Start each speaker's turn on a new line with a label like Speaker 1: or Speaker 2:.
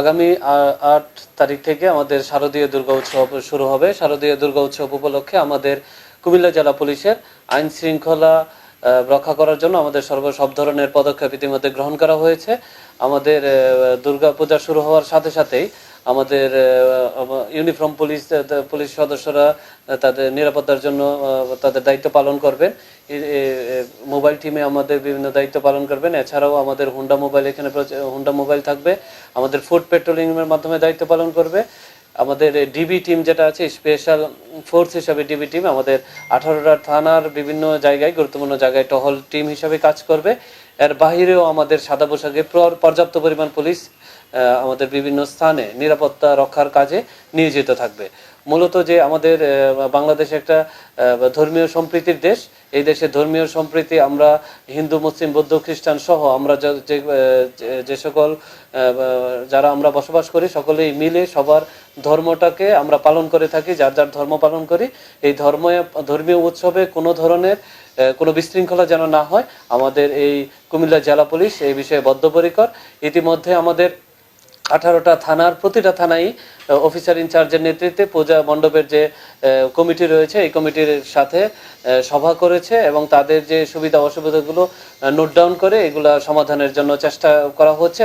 Speaker 1: আগামী আট তারিখ থেকে আমাদের শারদীয় দুর্গা উৎসব শুরু হবে। শারদীয় দুর্গা উৎসব উপলক্ষে আমাদের কুমিল্লা জেলা পুলিশের আইন শৃঙ্খলা রক্ষা করার জন্য আমাদের সর্ব সব ধরনের পদক্ষেপ ইতিমধ্যে গ্রহণ করা হয়েছে। আমাদের আহ, দুর্গা পূজা শুরু হওয়ার সাথে সাথেই আমাদের ইউনিফর্ম পুলিশ পুলিশ সদস্যরা তাদের নিরাপত্তার জন্য তাদের দায়িত্ব পালন করবেন। মোবাইল টিমে আমাদের বিভিন্ন দায়িত্ব পালন করবেন। এছাড়াও আমাদের হুন্ডা মোবাইল এখানে হুন্ডা মোবাইল থাকবে। আমাদের ফুড পেট্রোলিং এর মাধ্যমে দায়িত্ব পালন করবে। আমাদের ডিবি টিম যেটা আছে স্পেশাল ফোর্স হিসাবে ডিবি টিম আমাদের আঠারোটা থানার বিভিন্ন জায়গায় গুরুত্বপূর্ণ জায়গায় টহল টিম হিসাবে কাজ করবে। এর বাহিরেও আমাদের সাদা পোশাকে প্র- পর্যাপ্ত পরিমাণ পুলিশ আমাদের বিভিন্ন স্থানে নিরাপত্তা রক্ষার কাজে নিয়োজিত থাকবে। মূলত যে আমাদের বাংলাদেশ একটা ধর্মীয় সম্প্রীতির দেশ, এই দেশে ধর্মীয় সম্প্রীতি আমরা হিন্দু, মুসলিম, বৌদ্ধ, খ্রিস্টান সহ আমরা যে যে- যে সকল যারা আমরা বসবাস করি সকলেই মিলে সবার ধর্মটাকে আমরা পালন করে থাকি, যার যার ধর্ম পালন করি। এই ধর্ম ধর্মীয় উৎসবে কোনো ধরনের কোনো বিশৃঙ্খলা যেন না হয়, আমাদের এই কুমিল্লা জেলা পুলিশ এই বিষয়ে বদ্ধপরিকর। ইতিমধ্যে আমাদের আঠারোটা থানার, প্রতিটা থানায় অফিসার ইনচার্জের নেতৃত্বে পূজা মণ্ডপের যে কমিটি রয়েছে, এই কমিটির সাথে সভা করেছে এবং তাদের যে সুবিধা অসুবিধাগুলো নোট ডাউন করে এগুলা সমাধানের জন্য চেষ্টা করা হচ্ছে।